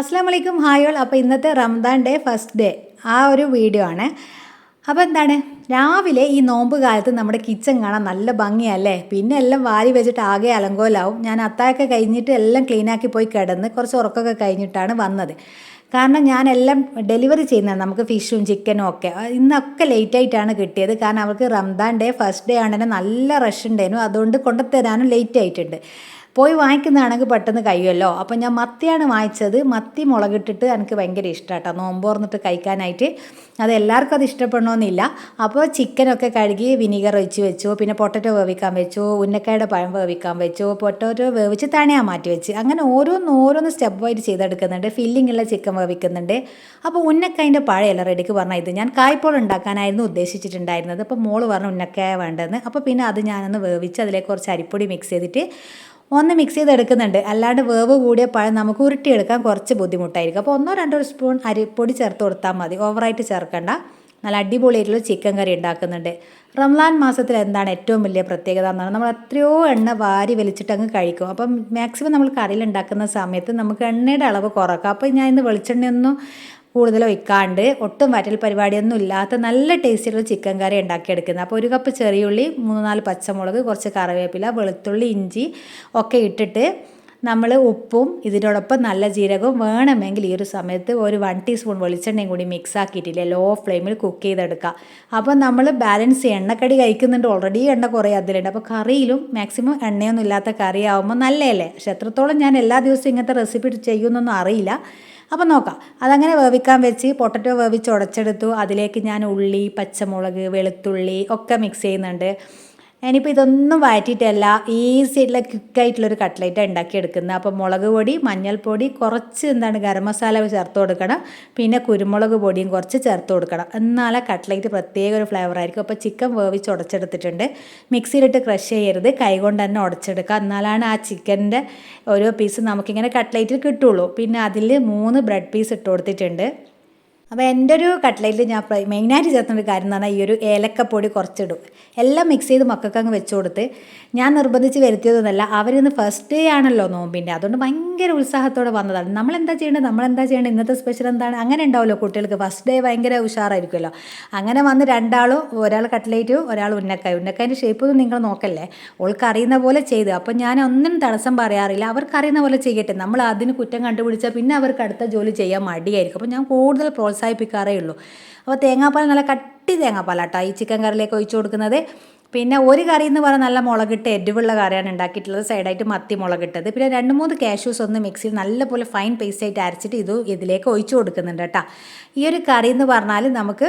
അസ്സാം വലൈക്കും ഹായോൾ അപ്പോൾ ഇന്നത്തെ റംദാൻ ഡേ ഫസ്റ്റ് ഡേ. ആ ഒരു വീഡിയോ ആണ്. അപ്പോൾ എന്താണ്? രാവിലെ ഈ നോമ്പ് കാലത്ത് നമ്മുടെ കിച്ചൺ കാണാൻ നല്ല ഭംഗിയല്ലേ? പിന്നെ എല്ലാം വാരി വെച്ചിട്ട് ആകെ അലങ്കോലാവും. ഞാൻ അത്തായൊക്കെ കഴിഞ്ഞിട്ട് എല്ലാം ക്ലീനാക്കി പോയി കിടന്ന് കുറച്ച് ഉറക്കമൊക്കെ കഴിഞ്ഞിട്ടാണ് വന്നത്. കാരണം ഞാനെല്ലാം ഡെലിവറി ചെയ്യുന്നതാണ്. നമുക്ക് ഫിഷും ചിക്കനും ഒക്കെ. ഇന്നൊക്കെ ലേറ്റ് ആയിട്ടാണ് കിട്ടിയത്. കാരണം അവർക്ക് റംദാൻ ഡേ ഫസ്റ്റ് ഡേ ആണെങ്കിൽ നല്ല റഷ് ഉണ്ടായിരുന്നു. അതുകൊണ്ട് കൊണ്ടുത്തരാനും ലേറ്റ് ആയിട്ടുണ്ട്. പോയി വാങ്ങിക്കുന്നതാണെങ്കിൽ പെട്ടെന്ന് കഴിയുമല്ലോ? അപ്പോൾ ഞാൻ മത്തിയാണ് വാങ്ങിച്ചത്. മത്തി മുളകിട്ടിട്ട് എനിക്ക് ഭയങ്കര ഇഷ്ടമാട്ടോ നോമ്പ് തുറന്നിട്ട് കഴിക്കാനായിട്ട്. അത് എല്ലാവർക്കും അത് ഇഷ്ടപ്പെടണമെന്നില്ല അപ്പോൾ ചിക്കനൊക്കെ കഴുകി വിനീഗർ ഒഴിച്ച് വെച്ചു. പിന്നെ പൊട്ടറ്റോ വേവിക്കാൻ വെച്ചു. ഉന്നക്കായുടെ പഴം വേവിക്കാൻ വെച്ചു. പൊട്ടറ്റോ വേവിച്ച് തണിയാൻ മാറ്റി വെച്ച്. അങ്ങനെ ഓരോന്ന് ഓരോന്ന് സ്റ്റെപ്പായിട്ട് ചെയ്തെടുക്കുന്നുണ്ട്. ഫില്ലിംഗ് ഉള്ള ചിക്കൻ വേവിക്കുന്നുണ്ട്. അപ്പോൾ ഉന്നക്കായന്റെ പഴയല്ല റെഡിക്ക് പറഞ്ഞാൽ ഇത് ഞാൻ കായ്പോൾ ഉണ്ടാക്കാനായിരുന്നു ഉദ്ദേശിച്ചിട്ടുണ്ടായിരുന്നത്. അപ്പോൾ മോൾ പറഞ്ഞു ഉന്നക്കായ വേണ്ടതെന്ന് അപ്പോൾ പിന്നെ അത് ഞാനൊന്ന് വേവിച്ച് അതിലേക്ക് കുറച്ച് അരിപ്പൊടി മിക്സ് ചെയ്തിട്ട് ഒന്ന് മിക്സ് ചെയ്തെടുക്കുന്നുണ്ട്. അല്ലാണ്ട് വേവ് കൂടിയ പഴം നമുക്ക് ഉരുട്ടിയെടുക്കാൻ കുറച്ച് ബുദ്ധിമുട്ടായിരിക്കും. അപ്പോൾ ഒന്നോ രണ്ടോ സ്പൂൺ അരിപ്പൊടി ചേർത്ത് കൊടുത്താൽ മതി. ഓവറായിട്ട് ചേർക്കണ്ട. നല്ല അടിപൊളിയായിട്ടുള്ള ചിക്കൻ കറി ഉണ്ടാക്കുന്നുണ്ട്. റംലാൻ മാസത്തിൽ എന്താണ് ഏറ്റവും വലിയ പ്രത്യേകത എന്നാണ്. നമ്മൾ എത്രയോ എണ്ണ വാരി വലിച്ചിട്ട് അങ്ങ് കഴിക്കും. അപ്പം മാക്സിമം നമ്മൾ കറിയിൽ ഉണ്ടാക്കുന്ന സമയത്ത് നമുക്ക് എണ്ണയുടെ അളവ് കുറക്കാം. അപ്പോൾ ഞാൻ ഇന്ന് വെളിച്ചെണ്ണയൊന്നും കൂടുതൽ ഒഴിക്കാണ്ട് ഒട്ടും വറ്റൽ പരിപാടിയൊന്നും ഇല്ലാത്ത നല്ല ടേസ്റ്റിലുള്ള ചിക്കൻ കറി ഉണ്ടാക്കിയെടുക്കുന്നത്. അപ്പോൾ ഒരു കപ്പ് ചെറിയുള്ളി മൂന്ന് നാല് പച്ചമുളക് കുറച്ച് കറിവേപ്പില വെളുത്തുള്ളി ഇഞ്ചി ഒക്കെ ഇട്ടിട്ട് നമ്മൾ ഉപ്പും ഇതിനോടൊപ്പം നല്ല ജീരകവും വേണമെങ്കിൽ ഈ ഒരു സമയത്ത് ഒരു വൺ ടീസ്പൂൺ വെളിച്ചെണ്ണയും കൂടി മിക്സ് ആക്കിയിട്ടില്ലേ? ലോ ഫ്ലെയിമിൽ കുക്ക് ചെയ്തെടുക്കുക അപ്പോൾ നമ്മൾ ബാലൻസ് എണ്ണക്കടി കഴിക്കുന്നുണ്ട്. ഓൾറെഡി എണ്ണ കുറേ അതിലുണ്ട്. അപ്പോൾ കറിയിലും മാക്സിമം എണ്ണയൊന്നും ഇല്ലാത്ത കറി ആകുമ്പോൾ നല്ലതല്ലേ പക്ഷെ എത്രത്തോളം ഞാൻ എല്ലാ ദിവസവും ഇങ്ങനത്തെ റെസിപ്പി ചെയ്യുമെന്നൊന്നും അറിയില്ല. അപ്പോൾ നോക്കാം. അതങ്ങനെ വേവിക്കാൻ വെച്ച് പൊട്ടറ്റോ വേവിച്ച് ഉടച്ചെടുത്തു. അതിലേക്ക് ഞാൻ ഉള്ളി പച്ചമുളക് വെളുത്തുള്ളി ഒക്കെ മിക്സ് ചെയ്യുന്നുണ്ട്. ഇനിയിപ്പോൾ ഇതൊന്നും വഴറ്റിയിട്ടല്ല ഈസി ആയിട്ടുള്ള ക്വിക്കായിട്ടുള്ളൊരു കട്ട്ലേറ്റ് ഉണ്ടാക്കിയെടുക്കുന്നത്. അപ്പോൾ മുളക് പൊടി മഞ്ഞൾപ്പൊടി കുറച്ച് എന്താണ് ഗരം മസാല ചേർത്ത് കൊടുക്കണം. പിന്നെ കുരുമുളക് പൊടിയും കുറച്ച് ചേർത്ത് കൊടുക്കണം. എന്നാലേ കട്ട്ലേറ്റ് പ്രത്യേക ഒരു ഫ്ലേവർ ആയിരിക്കും. അപ്പോൾ ചിക്കൻ വേവിച്ച് ഉടച്ചെടുത്തിട്ടുണ്ട്. മിക്സിയിലിട്ട് ക്രഷ് ചെയ്യരുത്. കൈകൊണ്ട് തന്നെ ഉടച്ചെടുക്കുക. എന്നാലാണ് ആ ചിക്കന്റെ ഓരോ പീസ് നമുക്കിങ്ങനെ കട്ട്ലേറ്റിൽ കിട്ടുള്ളൂ. പിന്നെ അതിൽ മൂന്ന് ബ്രെഡ് പീസ് ഇട്ട് കൊടുത്തിട്ടുണ്ട്. അപ്പോൾ എന്റെ ഒരു കട്ട്ലറ്റിൽ ഞാൻ മെയിനായിട്ട് ചേർത്തുന്ന ഒരു കാര്യം എന്ന് പറഞ്ഞാൽ ഈ ഒരു ഏലക്കപ്പൊടി കുറച്ചിടും. എല്ലാം മിക്സ് ചെയ്ത് മക്കൾക്ക് അങ്ങ് വെച്ച് കൊടുത്ത് ഞാൻ നിർബന്ധിച്ച് വരുത്തിയതൊന്നുമല്ല അവരിന്ന് ഫസ്റ്റ് ഡേ ആണല്ലോ നോമ്പിന്റെ അതുകൊണ്ട് ഭയങ്കര ഉത്സാഹത്തോടെ വന്നതാണ്. നമ്മൾ എന്താ ചെയ്യേണ്ടത് നമ്മൾ എന്താ ചെയ്യേണ്ടത് ഇന്നത്തെ സ്പെഷ്യൽ എന്താണ്? അങ്ങനെ ഉണ്ടാവുമല്ലോ കുട്ടികൾക്ക്. ഫസ്റ്റ് ഡേ ഭയങ്കര ഉഷാറായിരിക്കുമല്ലോ. അങ്ങനെ വന്ന് രണ്ടാളും ഒരാൾ കട്ട്ലേറ്റും ഒരാൾ ഉന്നക്കായ. ഉന്നക്കായന്റെ ഷേപ്പ് ഒന്നും നിങ്ങൾ നോക്കല്ലേ? ഓൾക്ക് അറിയുന്ന പോലെ ചെയ്ത്. അപ്പോൾ ഞാൻ ഒന്നും തടസ്സം പറയാറില്ല. അവർക്ക് അറിയുന്ന പോലെ ചെയ്യട്ടെ. നമ്മൾ അതിന് കുറ്റം കണ്ടുപിടിച്ചാൽ പിന്നെ അവർക്ക് അടുത്ത ജോലി ചെയ്യാൻ മടിയായിരിക്കും. അപ്പോൾ ഞാൻ കൂടുതൽ പ്രോത്സാഹിപ്പിക്കാറേ ഉള്ളൂ. അപ്പോൾ തേങ്ങാപ്പാൽ നല്ല കട്ടി തേങ്ങാപ്പാലാട്ടോ ഈ ചിക്കൻ കറിയിലേക്ക് ഒഴിച്ചു കൊടുക്കുന്നത്. പിന്നെ ഒരു കറി എന്ന് പറഞ്ഞാൽ നല്ല മുളകിട്ട് എരിവുള്ള കറിയാണ് ഉണ്ടാക്കിയിട്ടുള്ളത്. സൈഡായിട്ട് മത്തി മുളകിട്ടത്. പിന്നെ രണ്ട് മൂന്ന് കാഷ്യൂസ് ഒന്ന് മിക്സിയിൽ നല്ലപോലെ ഫൈൻ പേസ്റ്റ് ആയിട്ട് അരച്ചിട്ട് ഇത് ഇതിലേക്ക് ഒഴിച്ചു കൊടുക്കുന്നുണ്ട് കേട്ടോ. ഈ ഒരു കറി എന്ന് പറഞ്ഞാൽ നമുക്ക്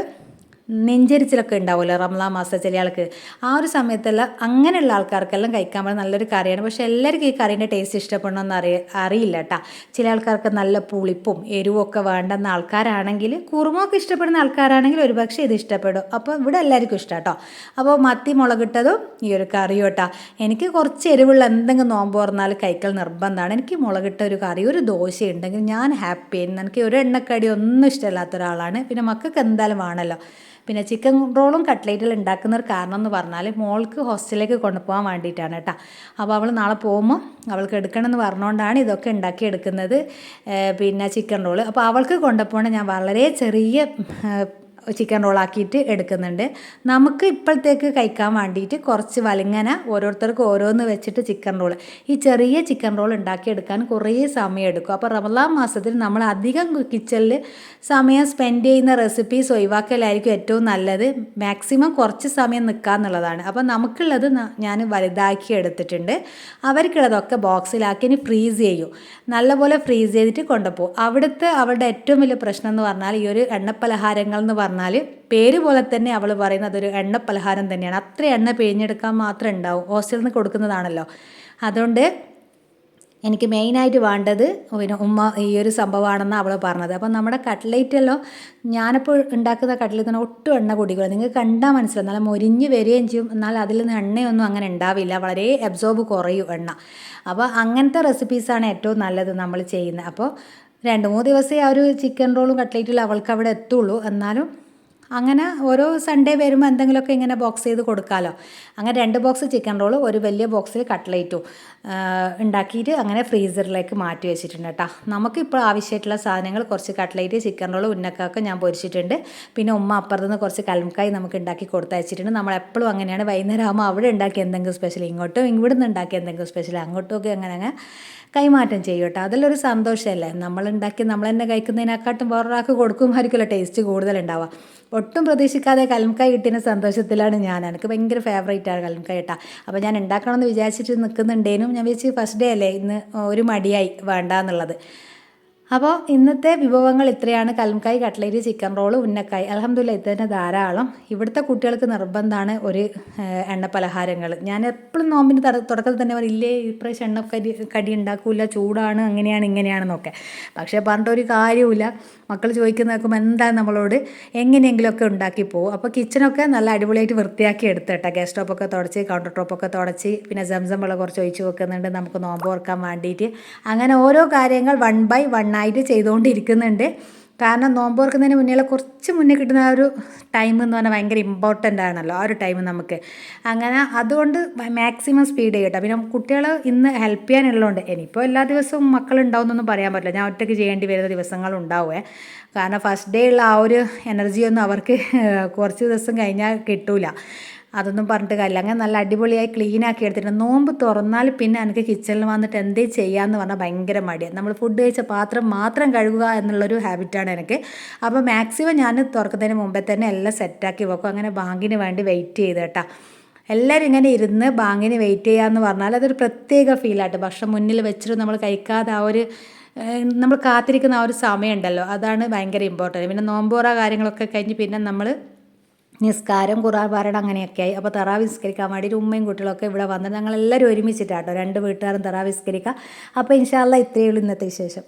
നെഞ്ചരിച്ചിലൊക്കെ ഉണ്ടാവുമല്ലോ റംലാ മാസം ചില ആൾക്ക്. ആ ഒരു സമയത്തെല്ലാം അങ്ങനെയുള്ള ആൾക്കാർക്കെല്ലാം കഴിക്കാൻ പറ്റുന്ന നല്ലൊരു കറിയാണ്. പക്ഷെ എല്ലാവർക്കും ഈ കറീന്റെ ടേസ്റ്റ് ഇഷ്ടപ്പെടണമെന്ന് അറിയ അറിയില്ല കേട്ടോ. ചില ആൾക്കാർക്ക് നല്ല പുളിപ്പും എരിവും ഒക്കെ വേണ്ടെന്ന ആൾക്കാരാണെങ്കിൽ കുറുമൊക്കെ ഇഷ്ടപ്പെടുന്ന ആൾക്കാരാണെങ്കിൽ ഒരുപക്ഷെ ഇത് ഇഷ്ടപ്പെടും. അപ്പോൾ ഇവിടെ എല്ലാവർക്കും ഇഷ്ടം കേട്ടോ. അപ്പോൾ മത്തി മുളകിട്ടതും ഈ ഒരു കറിയും കേട്ടോ. എനിക്ക് കുറച്ച് എരിവുള്ള എന്തെങ്കിലും നോമ്പ് പറഞ്ഞാൽ കഴിക്കൽ നിർബന്ധമാണ്. എനിക്ക് മുളകിട്ട ഒരു കറി ഒരു ദോശ ഉണ്ടെങ്കിൽ ഞാൻ ഹാപ്പി എനിക്ക് ഒരു എണ്ണക്കടി ഒന്നും ഇഷ്ടമില്ലാത്ത ഒരാളാണ്. പിന്നെ മക്കൾക്ക് എന്തായാലും വേണമല്ലോ. പിന്നെ ചിക്കൻ റോളും കട്ട്ലേറ്റും ഉണ്ടാക്കുന്ന ഒരു കാരണം എന്ന് പറഞ്ഞാൽ മോൾക്ക് ഹോസ്റ്റലിലേക്ക് കൊണ്ടുപോകാൻ വേണ്ടിയിട്ടാണ് കേട്ടോ. അപ്പോൾ അവൾ നാളെ പോകുമ്പോൾ അവൾക്ക് എടുക്കണമെന്ന് പറഞ്ഞുകൊണ്ടാണ് ഇതൊക്കെ ഉണ്ടാക്കി എടുക്കുന്നത് പിന്നെ ചിക്കൻ റോൾ അപ്പോൾ അവൾക്ക് കൊണ്ടുപോകണം ഞാൻ വളരെ ചെറിയ ചിക്കൻ റോളാക്കിയിട്ട് എടുക്കുന്നുണ്ട്. നമുക്ക് ഇപ്പോഴത്തേക്ക് കഴിക്കാൻ വേണ്ടിയിട്ട് കുറച്ച് വലങ്ങന ഓരോരുത്തർക്ക് ഓരോന്ന് വെച്ചിട്ട് ചിക്കൻ റോൾ ഈ ചെറിയ ചിക്കൻ റോൾ ഉണ്ടാക്കിയെടുക്കാൻ കുറേ സമയം എടുക്കും. അപ്പോൾ റമലാൻ മാസത്തിൽ നമ്മൾ അധികം കിച്ചണിൽ സമയം സ്പെൻഡ് ചെയ്യുന്ന റെസിപ്പീസ് ഒഴിവാക്കലായിരിക്കും ഏറ്റവും നല്ലത്. മാക്സിമം കുറച്ച് സമയം നിൽക്കുക എന്നുള്ളതാണ്. അപ്പോൾ നമുക്കുള്ളത് ഞാൻ വലുതാക്കി എടുത്തിട്ടുണ്ട്. അവർക്കുള്ളതൊക്കെ ബോക്സിലാക്കി ഇനി ഫ്രീസ് ചെയ്യും. നല്ലപോലെ ഫ്രീസ് ചെയ്തിട്ട് കൊണ്ടുപോകും. അവിടുത്തെ അവരുടെ ഏറ്റവും വലിയ പ്രശ്നം എന്ന് പറഞ്ഞാൽ ഈ ഒരു എണ്ണപ്പലഹാരങ്ങൾ എന്ന് പറഞ്ഞാൽ പേര് പോലെ തന്നെ അവൾ പറയുന്നത് ഒരു എണ്ണ പലഹാരം തന്നെയാണ്. അത്ര എണ്ണ പിഴിഞ്ഞെടുക്കാൻ മാത്രം ഉണ്ടാവും. ഹോസ്റ്റലിൽ നിന്ന് കൊടുക്കുന്നതാണല്ലോ. അതുകൊണ്ട് എനിക്ക് മെയിനായിട്ട് വേണ്ടത് പിന്നെ ഉമ്മ ഈ ഒരു സംഭവമാണെന്ന് അവൾ പറഞ്ഞത്. അപ്പം നമ്മുടെ കട്ട്ലേറ്റല്ലോ ഞാനിപ്പോൾ ഉണ്ടാക്കുന്ന കട്ട്ലേറ്റിന് ഒട്ടും എണ്ണ കുടിക്കില്ല നിങ്ങൾക്ക് കണ്ടാൽ മനസ്സിലാവും. നല്ല മൊരിഞ്ഞ് വരികയും ചെയ്യും. എന്നാൽ അതിൽ നിന്ന് എണ്ണയൊന്നും അങ്ങനെ ഉണ്ടാവില്ല. വളരെ അബ്സോർബ് കുറയും എണ്ണ. അപ്പോൾ അങ്ങനത്തെ റെസിപ്പീസാണ് ഏറ്റവും നല്ലത് നമ്മൾ ചെയ്യുന്നത്. അപ്പോൾ രണ്ട് മൂന്ന് ദിവസമേ ആ ഒരു ചിക്കൻ റോളും കട്ട്ലേറ്റും അവൾക്ക് അവിടെ എത്തുള്ളൂ. എന്നാലും അങ്ങനെ ഓരോ സൺഡേ വരുമ്പോൾ എന്തെങ്കിലുമൊക്കെ ഇങ്ങനെ ബോക്സ് ചെയ്ത് കൊടുക്കാമല്ലോ അങ്ങനെ രണ്ട് ബോക്സ് ചിക്കൻ റോൾ ഒരു വലിയ ബോക്സിൽ കട്ട്ലേറ്റും ഉണ്ടാക്കിയിട്ട് അങ്ങനെ ഫ്രീസറിലേക്ക് മാറ്റി വെച്ചിട്ടുണ്ട് കേട്ടോ നമുക്കിപ്പോൾ ആവശ്യമായിട്ടുള്ള സാധനങ്ങൾ കുറച്ച് കട്ട്ലേറ്റ് ചിക്കൻ റോൾ ഉന്നക്കൊക്കെ ഞാൻ പൊരിച്ചിട്ടുണ്ട്. പിന്നെ ഉമ്മ അപ്പുറത്തുനിന്ന് കുറച്ച് കലമക്കായി നമുക്ക് ഉണ്ടാക്കി കൊടുത്തയച്ചിട്ടുണ്ട്. നമ്മളെപ്പോഴും അങ്ങനെയാണ് വൈകുന്നേരം ആകുമ്പോൾ അവിടെ ഉണ്ടാക്കി എന്തെങ്കിലും സ്പെഷ്യൽ ഇങ്ങോട്ടും ഇവിടുന്ന് ഉണ്ടാക്കി എന്തെങ്കിലും സ്പെഷ്യൽ അങ്ങോട്ടും ഒക്കെ അങ്ങനെ കൈമാറ്റം ചെയ്യും കേട്ടോ. അതിലൊരു സന്തോഷമല്ലേ നമ്മളുണ്ടാക്കി നമ്മൾ തന്നെ കഴിക്കുന്നതിനെക്കാട്ടും വേറൊരാൾക്ക് കൊടുക്കുമായിരിക്കുമല്ലോ ടേസ്റ്റ് കൂടുതലുണ്ടാവുക. ഒട്ടും പ്രതീക്ഷിക്കാതെ കലംക്കായ് കിട്ടിയ സന്തോഷത്തിലാണ് ഞാൻ. എനിക്ക് ഭയങ്കര ഫേവറേറ്റ് ആണ് കലംക്കായ് കേട്ടോ. അപ്പോൾ ഞാൻ ഉണ്ടാക്കണമെന്ന് വിചാരിച്ചിട്ട് നിൽക്കുന്നുണ്ടേനും ഞാൻ വിചാരിച്ച് ഫസ്റ്റ് ഡേ അല്ലേ? ഇന്ന് ഒരു മടിയായി. വേണ്ട എന്നുള്ളത് അപ്പോൾ ഇന്നത്തെ വിഭവങ്ങൾ ഇത്രയാണ്. കലംകായ് കട്ട്ലേറ്റ് ചിക്കൻ റോൾ ഉന്നക്കായ്. അലഹമ്മദില്ല തന്നെ ധാരാളം. ഇവിടുത്തെ കുട്ടികൾക്ക് നിർബന്ധമാണ് ഒരു എണ്ണ പലഹാരങ്ങൾ ഞാൻ എപ്പോഴും നോമ്പിന് തട- തുടക്കത്തിൽ തന്നെ പറയില്ലേ ഇപ്രാവശ്യം എണ്ണ കടി കടി ഉണ്ടാക്കൂല ചൂടാണ് അങ്ങനെയാണ് ഇങ്ങനെയാണെന്നൊക്കെ. പക്ഷേ പറഞ്ഞിട്ട് ഒരു കാര്യമില്ല മക്കൾ ചോദിക്കുന്ന നോക്കുമ്പോൾ എന്താണ് നമ്മളോട് എങ്ങനെയെങ്കിലുമൊക്കെ ഉണ്ടാക്കി പോകും അപ്പോൾ കിച്ചണൊക്കെ നല്ല അടിപൊളിയായിട്ട് വൃത്തിയാക്കി എടുത്തിട്ടാ. ഗ്യാസ് സ്റ്റോപ്പൊക്കെ തുടച്ച് കൗണ്ടർ ടോപ്പൊക്കെ തുടച്ച് പിന്നെ സംസം വെള്ളം കുറച്ച് ഒഴിച്ച് വെക്കുന്നുണ്ട്. നമുക്ക് നോമ്പ് ഓർക്കാൻ വേണ്ടിയിട്ട്. അങ്ങനെ ഓരോ കാര്യങ്ങൾ വൺ ബൈ വൺ ആയിട്ട് ചെയ്തുകൊണ്ടിരിക്കുന്നുണ്ട്. കാരണം നോമ്പ് ഓർക്കുന്നതിന് മുന്നേ കുറച്ച് മുന്നേ കിട്ടുന്ന ആ ഒരു ടൈം എന്ന് പറഞ്ഞാൽ ഭയങ്കര ഇമ്പോർട്ടന്റ് ആണല്ലോ ആ ഒരു ടൈം നമുക്ക്. അങ്ങനെ അതുകൊണ്ട് മാക്സിമം സ്പീഡ് ചെയ്യട്ടെ പിന്നെ കുട്ടികൾ ഇന്ന് ഹെൽപ്പ് ചെയ്യാനുള്ളതുകൊണ്ട് ഇനിയിപ്പോൾ എല്ലാ ദിവസവും മക്കളുണ്ടാവുമെന്നൊന്നും പറയാൻ പറ്റില്ല. ഞാൻ ഒറ്റയ്ക്ക് ചെയ്യേണ്ടി വരുന്ന ദിവസങ്ങളുണ്ടാവേ കാരണം ഫസ്റ്റ് ഡേ ഉള്ള ആ ഒരു എനർജിയൊന്നും അവർക്ക് കുറച്ച് ദിവസം കഴിഞ്ഞാൽ കിട്ടൂല. അതൊന്നും പറഞ്ഞിട്ട് കാര്യമില്ല. അങ്ങനെ നല്ല അടിപൊളിയായി ക്ലീൻ ആക്കി എടുത്തിട്ട് നോമ്പ് തുറന്നാൽ പിന്നെ എനിക്ക് കിച്ചണിൽ വന്നിട്ട് എന്തേ ചെയ്യാന്ന് പറഞ്ഞാൽ ഭയങ്കര മടിയാണ് നമ്മൾ ഫുഡ് കഴിച്ച പാത്രം മാത്രം കഴുകുക എന്നുള്ളൊരു ഹാബിറ്റാണ് എനിക്ക്. അപ്പോൾ മാക്സിമം ഞാൻ തുറക്കുന്നതിന് മുമ്പേ തന്നെ എല്ലാം സെറ്റാക്കി വെക്കും. അങ്ങനെ ബാങ്കിന് വേണ്ടി വെയിറ്റ് ചെയ്ത് കേട്ടോ. എല്ലാവരും ഇങ്ങനെ ഇരുന്ന് ബാങ്കിന് വെയിറ്റ് ചെയ്യാമെന്ന് പറഞ്ഞാൽ അതൊരു പ്രത്യേക ഫീലായിട്ട് ഭക്ഷണം മുന്നിൽ വെച്ചിട്ട് നമ്മൾ കഴിക്കാതെ ആ ഒരു നമ്മൾ കാത്തിരിക്കുന്ന ആ ഒരു സമയമുണ്ടല്ലോ. അതാണ് ഭയങ്കര ഇമ്പോർട്ടന്റ് പിന്നെ നോമ്പോറ കാര്യങ്ങളൊക്കെ കഴിഞ്ഞ് പിന്നെ നമ്മൾ നിസ്കാരം ഖുറാൻ പാരായണം അങ്ങനെയൊക്കെ ആയി അപ്പോൾ തറാവ് നിസ്കരിക്കാൻ വേണ്ടിയിട്ട് ഉമ്മയും കുട്ടികളൊക്കെ ഇവിടെ വന്ന് ഞങ്ങളെല്ലാവരും ഒരുമിച്ചിട്ടാട്ടോ. രണ്ട് വീട്ടുകാരും തറാവ് നിസ്കരിക്കുക അപ്പോൾ ഇൻഷാല്ല ഇത്രയേ ഉള്ളൂ ഇന്നത്തെ വിശേഷം.